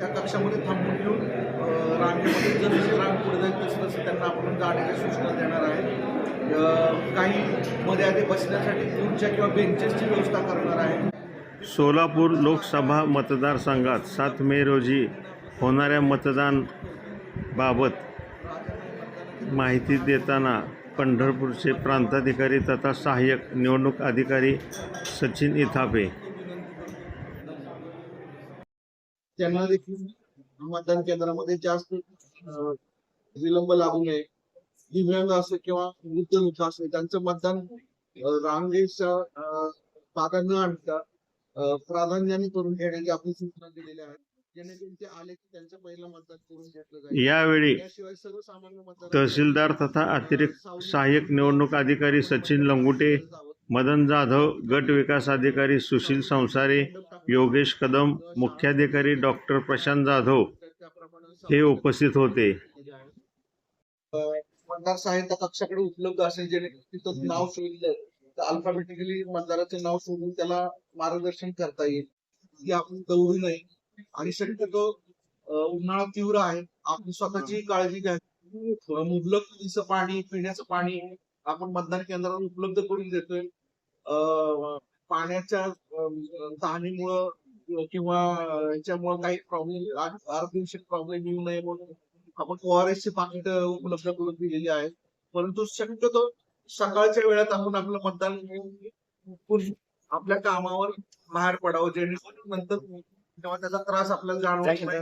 त्या कक्षामध्ये थांबून घेऊन रांगेमध्ये जर जसे रांग पुढे जाईल तसं तसं त्यांना आपण जाण्याच्या सूचना देणार आहे. काही मर्यादे बसण्यासाठी खुर्च्या किंवा बेंचेसची व्यवस्था करणार आहे. सोलापूर लोकसभा मतदारसंघात सात मे रोजी होणाऱ्या मतदान बाबत माहिती देताना पंढरपूरचे प्रांताधिकारी तथा सहाय्यक निवडणूक अधिकारी सचिन इथापे त्यांना देखील मतदान केंद्रामध्ये जास्त विलंब लागू नये. दिव्यांग असेल किंवा वृद्ध लोक असेल त्यांचं मतदान रांगेच्या भागात न आणता प्राधान्याने करून घेण्याची आपण सूचना दिलेल्या आहेत घेतलं जाईल. यावेळी याशिवाय सर्वसामान्य मतदार तहसीलदार तथा अतिरिक्त सहाय्यक निवडणूक अधिकारी सचिन लंगुटे मदन जाधव गट विकास अधिकारी सुशील संसारे योगेश कदम मुख्याधिकारी डॉक्टर प्रशांत जाधव हे उपस्थित होते. मतदार सहायता कक्षाकडे उपलब्ध असेल जे तिथं नाव शोधलं तर अल्फाबेटिकली मतदाराचे नाव शोधून त्याला मार्गदर्शन करता येईल. की आपण दौडू नये. आणि शक्यतो अं, उन्हाळा तीव्र आहे. आपण स्वतःची काळजी घ्या मुबलक नदीचं पाणी पिण्याचं पाणी आपण मतदान केंद्रावर उपलब्ध करून देतोय. पाण्याच्या अं, तहानीमुळं किंवा ह्याच्यामुळं काही प्रॉब्लेम आरोग्यविषयक प्रॉब्लेम येऊ नये म्हणून आपण ओआरएस ची पाकिट उपलब्ध करून दिलेली आहेत. परंतु शक्यतो सकाळच्या वेळात आपण आपलं मतदान आपल्या कामावर बाहेर पडावं जेणेकरून नंतर तेव्हा त्याचा त्रास आपल्याला जाणवत नाही.